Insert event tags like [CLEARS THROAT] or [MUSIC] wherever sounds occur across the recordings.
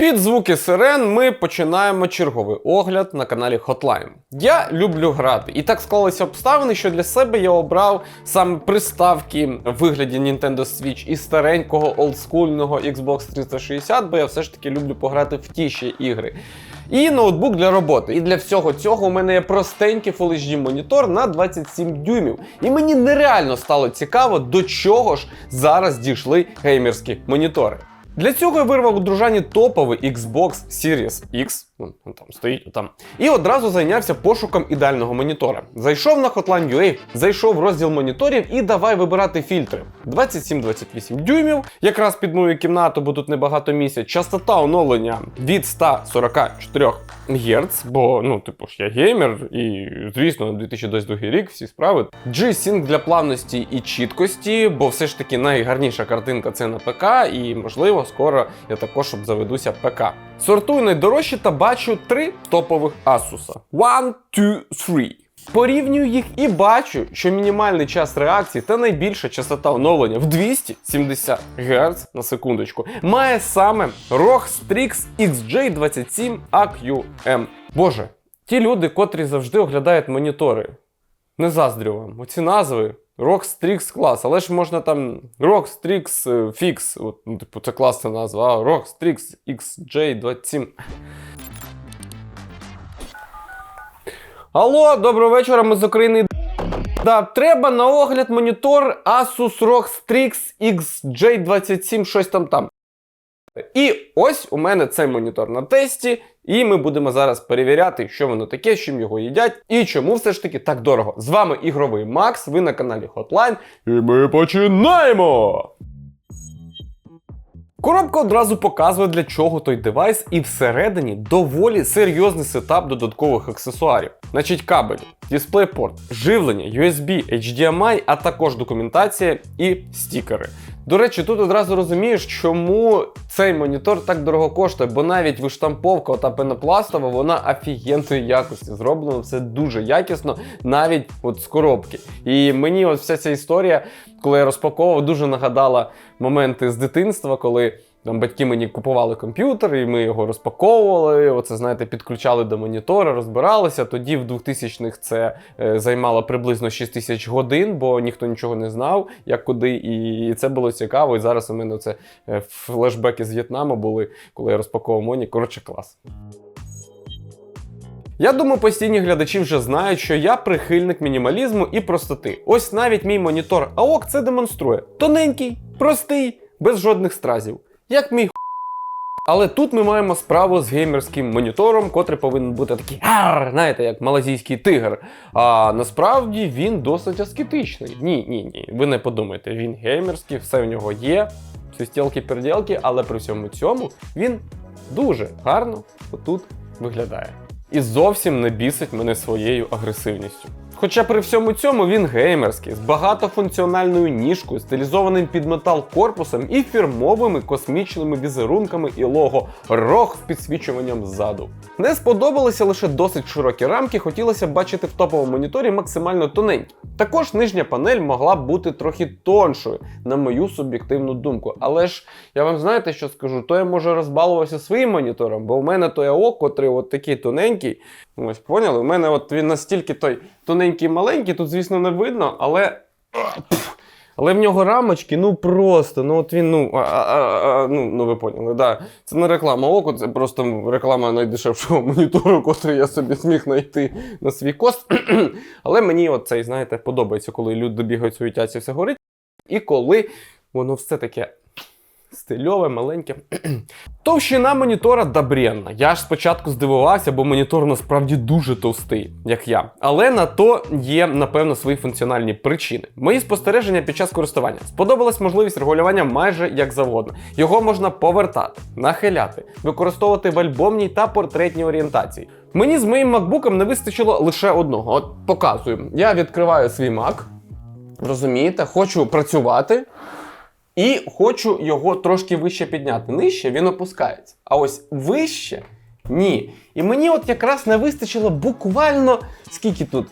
Під звуки сирен ми починаємо черговий огляд на каналі Hotline. Я люблю грати, і так склалися обставини, що для себе я обрав саме приставки в вигляді Nintendo Switch і старенького олдскульного Xbox 360, бо я все ж таки люблю пограти в ті ще ігри. І ноутбук для роботи. І для всього цього у мене є простенький Full HD монітор на 27 дюймів. І мені нереально стало цікаво, до чого ж зараз дійшли геймерські монітори. Для цього я вирвав у дружані топовий Xbox Series X, вон він там стоїть там, і одразу зайнявся пошуком ідеального монітора. Зайшов на Hotline.ua, зайшов в розділ моніторів і давай вибирати фільтри. 27-28 дюймів, якраз під мою кімнату, бо тут небагато місяць. Частота оновлення від 144 Гц, бо ну, типу ж я геймер, і звісно, 2022 рік всі справи. G-Sync для плавності і чіткості, бо все ж таки найгарніша картинка це на ПК, і можливо скоро я також обзаведуся ПК. Сортую найдорожчі та бачу три топових Asus. One, two, three. Порівнюю їх і бачу, що мінімальний час реакції та найбільша частота оновлення в 270 Гц на секундочку має саме ROG Strix XJ27 AQM. Боже, ті люди, котрі завжди оглядають монітори. Не заздрю вам. Оці назви. ROG Strix клас, але ж можна там ROG Strix е, Fix, от, ну, типу, це класна назва, а ROG Strix XJ27. Алло, доброго вечора, ми з України. Да, треба на огляд монітор Asus ROG Strix XJ27, щось там там. І ось у мене цей монітор на тесті, і ми будемо зараз перевіряти, що воно таке, з чим його їдять, і чому все ж таки так дорого. З вами ігровий Макс, ви на каналі Hotline, і ми починаємо! Коробка одразу показує, для чого той девайс, і всередині доволі серйозний сетап додаткових аксесуарів. Значить, кабель, дисплейпорт, живлення, USB, HDMI, а також документація і стікери. До речі, тут одразу розумієш, чому цей монітор так дорого коштує, бо навіть виштамповка та пенопластова, вона офігенної якості. Зроблено все дуже якісно, навіть от з коробки. І мені от вся ця історія, коли я розпаковував, дуже нагадала моменти з дитинства, коли. Там батьки мені купували комп'ютер, і ми його розпаковували. Оце, знаєте, підключали до монітора, розбиралися. Тоді в 2000-х це е, займало приблизно 6 тисяч годин, бо ніхто нічого не знав, як куди. І це було цікаво. І зараз у мене це е, флешбеки з В'єтнаму були, коли я розпаковував Моні. Коротше, клас. Я думаю, постійні глядачі вже знають, що я прихильник мінімалізму і простоти. Ось навіть мій монітор AOC це демонструє. Тоненький, простий, без жодних стразів. Як мій але тут ми маємо справу з геймерським монітором, котрий повинен бути такий, ар, знаєте, як малазійський тигр. А насправді він досить аскетичний. Ні, ні, ні. Ви не подумайте, він геймерський, все в нього є, свистілки перділки але при всьому цьому він дуже гарно отут виглядає. І зовсім не бісить мене своєю агресивністю. Хоча при всьому цьому він геймерський, з багатофункціональною ніжкою, стилізованим під метал корпусом і фірмовими космічними візерунками і лого ROG з підсвічуванням ззаду. Не сподобалися лише досить широкі рамки, хотілося б бачити в топовому моніторі максимально тоненькі. Також нижня панель могла б бути трохи тоншою, на мою суб'єктивну думку. Але ж я вам знаєте, що скажу, то я може розбалувався своїм монітором, бо в мене той АО, котрий от такий тоненький. Ось поняли? У мене от він настільки той тоненький маленький, тут, звісно, не видно, але. Але в нього рамочки, ну просто, ну от він, ну, а, а, а, ну, ну ви поняли, да. Це не реклама оку, це просто реклама найдешевшого [LAUGHS] монітору, котрий я собі зміг знайти на свій кост. [CLEARS THROAT] Але мені от цей, знаєте, подобається, коли люди бігають суетяться, все горить. І коли воно все таке стильове, маленьке. [CLEARS THROAT] Товщина монітора добренна. Я ж спочатку здивувався, бо монітор насправді дуже товстий, як я. Але на то є, напевно, свої функціональні причини. Мої спостереження під час користування сподобалась можливість регулювання майже як завгодно. Його можна повертати, нахиляти, використовувати в альбомній та портретній орієнтації. Мені з моїм макбуком не вистачило лише одного. От показую. Я відкриваю свій Mac. Розумієте, хочу працювати. І хочу його трошки вище підняти. Нижче він опускається. А ось вище ні. І мені от якраз не вистачило буквально скільки тут?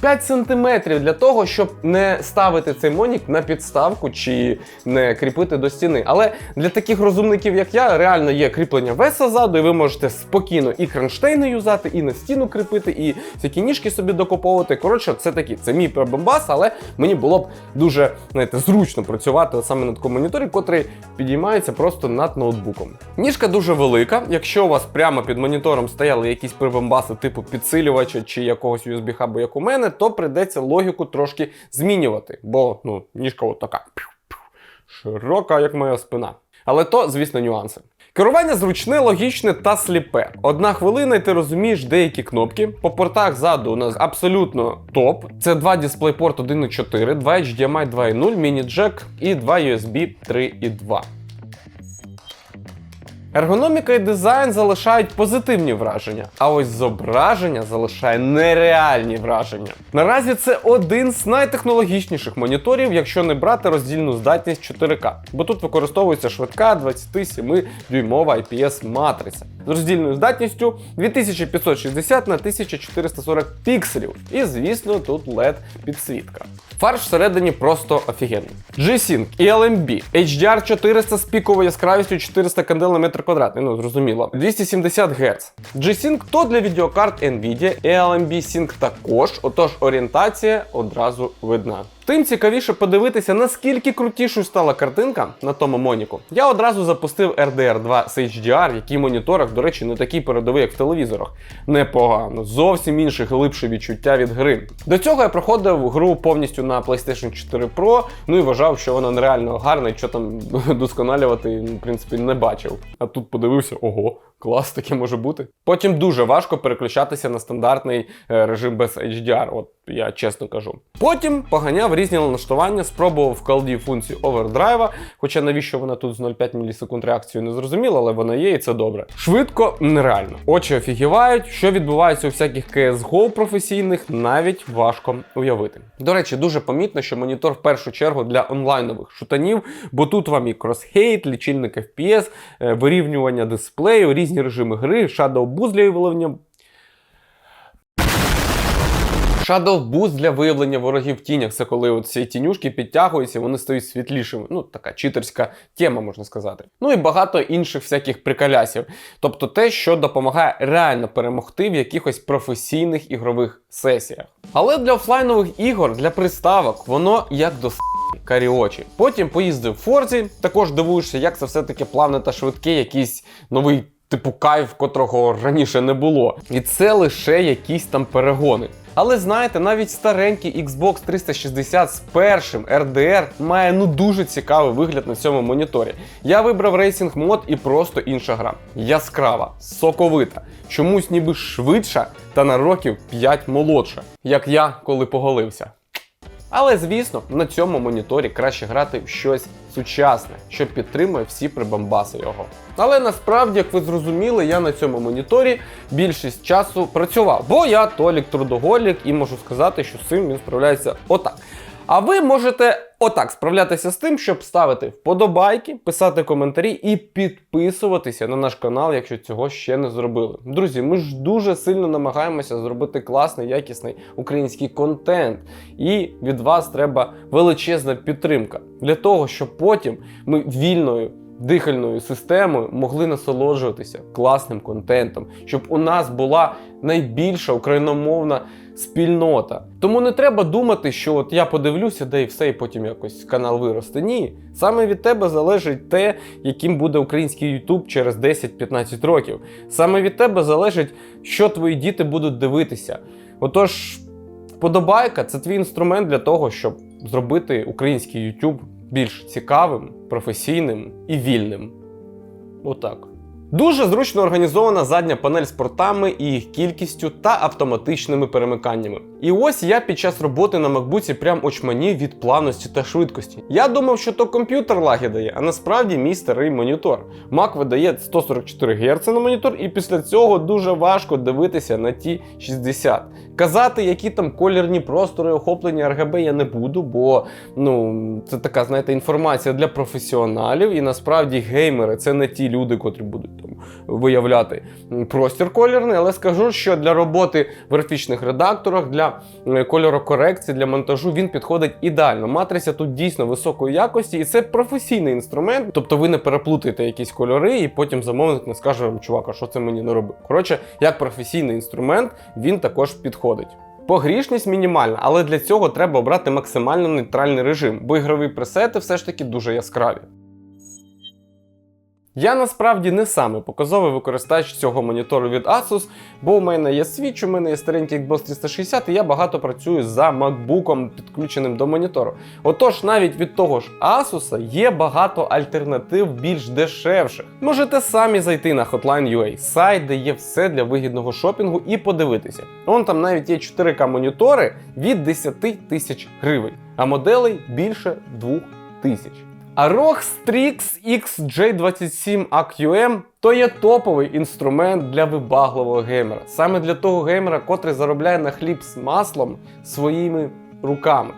5 сантиметрів для того, щоб не ставити цей монік на підставку чи не кріпити до стіни. Але для таких розумників, як я, реально є кріплення веса ззаду, і ви можете спокійно і кронштейни юзати, і на стіну кріпити, і всякі ніжки собі докуповувати. Коротше, це такі, це мій прибамбас, але мені було б дуже знаєте, зручно працювати саме на такому моніторі, котрий підіймається просто над ноутбуком. Ніжка дуже велика. Якщо у вас прямо під монітором стояли якісь прибамбаси типу підсилювача чи якогось USB хабу, як у мене, то прийдеться логіку трошки змінювати, бо ну, ніжка от така широка, як моя спина. Але то, звісно, нюанси. Керування зручне, логічне та сліпе. Одна хвилина, і ти розумієш деякі кнопки. По портах ззаду у нас абсолютно топ. Це два DisplayPort 1.4, 2 HDMI 2.0, міні-джек і 2 USB 3.2. Ергономіка і дизайн залишають позитивні враження, а ось зображення залишає нереальні враження. Наразі це один з найтехнологічніших моніторів, якщо не брати роздільну здатність 4К, бо тут використовується швидка 27-дюймова IPS матриця з роздільною здатністю 2560 на 1440 пікселів. І звісно, тут LED підсвітка. Фарш всередині просто офігенний. G-Sync, ELMB, HDR 400 з піковою яскравістю 400 кандел на метр квадратний, ну зрозуміло, 270 Гц. G-Sync то для відеокарт Nvidia, ELMB Sync також, отож орієнтація одразу видна. Тим цікавіше подивитися, наскільки крутішою стала картинка на тому моніку. Я одразу запустив RDR 2 з HDR, який моніторах, до речі, не такий передовий, як в телевізорах. Непогано, зовсім інше глибше відчуття від гри. До цього я проходив гру повністю на PlayStation 4 Pro, ну і вважав, що вона нереально гарна, і що там [LAUGHS] досконалювати, в принципі, не бачив. А тут подивився, ого, клас, таке може бути. Потім дуже важко переключатися на стандартний е, режим без HDR, от я чесно кажу. Потім поганяв різні налаштування, спробував в колді функцію овердрайва, хоча навіщо вона тут з 0,5 мілісекунд реакцію не зрозуміла, але вона є і це добре. Швидко, нереально. Очі офігівають, що відбувається у всяких CSGO професійних, навіть важко уявити. До речі, дуже помітно, що монітор в першу чергу для онлайнових шутанів, бо тут вам і кросхейт, лічильник FPS, е, вирівнювання дисплею, різні режими гри, Shadow Boost для виявлення Shadow Boost для виявлення ворогів в тінях. Це коли ці тінюшки підтягуються, вони стають світлішими. Ну, така читерська тема, можна сказати. Ну і багато інших всяких приколясів. Тобто те, що допомагає реально перемогти в якихось професійних ігрових сесіях. Але для офлайнових ігор, для приставок, воно як до карі очі. Потім поїздив в Форзі, також дивуєшся, як це все-таки плавне та швидке, якийсь новий. Типу кайф, котрого раніше не було. І це лише якісь там перегони. Але знаєте, навіть старенький Xbox 360 з першим RDR має ну дуже цікавий вигляд на цьому моніторі. Я вибрав рейсинг мод і просто інша гра. Яскрава, соковита, чомусь ніби швидша та на років 5 молодша, як я коли поголився. Але звісно, на цьому моніторі краще грати в щось сучасне, що підтримує всі прибамбаси його. Але насправді, як ви зрозуміли, я на цьому моніторі більшість часу працював, бо я толік трудоголік і можу сказати, що з цим він справляється отак. А ви можете отак справлятися з тим, щоб ставити вподобайки, писати коментарі і підписуватися на наш канал, якщо цього ще не зробили. Друзі, ми ж дуже сильно намагаємося зробити класний, якісний український контент. І від вас треба величезна підтримка для того, щоб потім ми вільною. Дихальною системою могли насолоджуватися класним контентом, щоб у нас була найбільша україномовна спільнота. Тому не треба думати, що от я подивлюся, де і все, і потім якось канал виросте. Ні, саме від тебе залежить те, яким буде український YouTube через 10-15 років. Саме від тебе залежить, що твої діти будуть дивитися. Отож, вподобайка це твій інструмент для того, щоб зробити український YouTube більш цікавим, професійним і вільним. Отак. Дуже зручно організована задня панель з портами і їх кількістю та автоматичними перемиканнями. І ось я під час роботи на макбуці прям очманів від плавності та швидкості. Я думав, що то комп'ютер лаги дає, а насправді мій старий монітор. Mac видає 144 Гц на монітор, і після цього дуже важко дивитися на ті 60. Казати, які там колірні простори охоплення RGB я не буду, бо ну це така, знаєте, інформація для професіоналів, і насправді геймери це не ті люди, котрі будуть там виявляти простір колірний, але скажу, що для роботи в графічних редакторах, для е, кольорокорекції, для монтажу він підходить ідеально. Матриця тут дійсно високої якості, і це професійний інструмент. Тобто ви не переплутаєте якісь кольори, і потім замовник не скаже вам, чувак, а що це мені не робив. Коротше, як професійний інструмент, він також підходить. Погрішність мінімальна, але для цього треба обрати максимально нейтральний режим, бо ігрові пресети все ж таки дуже яскраві. Я насправді не самий показовий використач цього монітору від Asus, бо у мене є Switch, у мене є старенький Xbox 360, і я багато працюю за MacBook, підключеним до монітору. Отож, навіть від того ж Asus є багато альтернатив більш дешевших. Можете самі зайти на Hotline.ua, сайт, де є все для вигідного шопінгу, і подивитися. Он там навіть є 4К монітори від 10 тисяч гривень, а моделей більше 2 тисяч. А ROG Strix XJ27 AQM то є топовий інструмент для вибагливого геймера. Саме для того геймера, котрий заробляє на хліб з маслом своїми руками.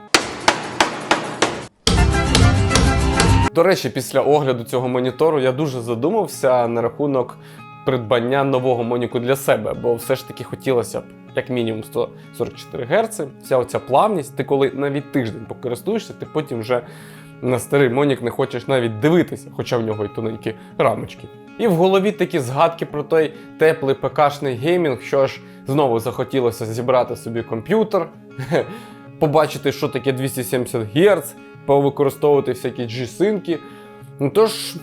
До речі, після огляду цього монітору я дуже задумався на рахунок придбання нового моніку для себе, бо все ж таки хотілося б як мінімум 144 Гц. Вся оця плавність, ти коли навіть тиждень покористуєшся, ти потім вже на старий монік не хочеш навіть дивитися, хоча в нього й тоненькі рамочки. І в голові такі згадки про той теплий ПКшний геймінг, що ж знову захотілося зібрати собі комп'ютер, [LAUGHS] побачити, що таке 270 Гц, повикористовувати всякі G-синки. Ну тож,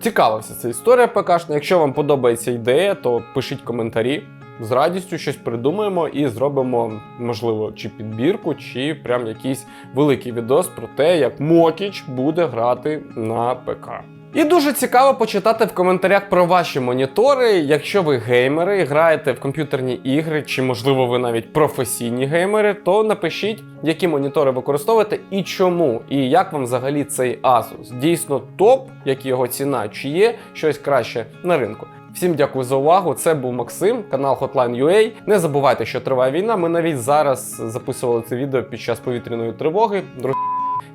цікавася ця історія ПКшна. Якщо вам подобається ідея, то пишіть коментарі. З радістю щось придумаємо і зробимо, можливо, чи підбірку, чи прям якийсь великий відос про те, як Мокіч буде грати на ПК. І дуже цікаво почитати в коментарях про ваші монітори. Якщо ви геймери, граєте в комп'ютерні ігри, чи можливо ви навіть професійні геймери, то напишіть, які монітори використовуєте і чому, і як вам взагалі цей Asus. Дійсно топ, як його ціна, чи є щось краще на ринку. Всім дякую за увагу. Це був Максим, канал Hotline.ua. Не забувайте, що триває війна. Ми навіть зараз записували це відео під час повітряної тривоги. Друзі,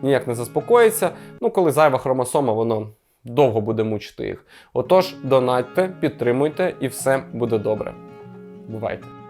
ніяк не заспокоїться. Ну, коли зайва хромосома, воно довго буде мучити їх. Отож, донатьте, підтримуйте, і все буде добре. Бувайте!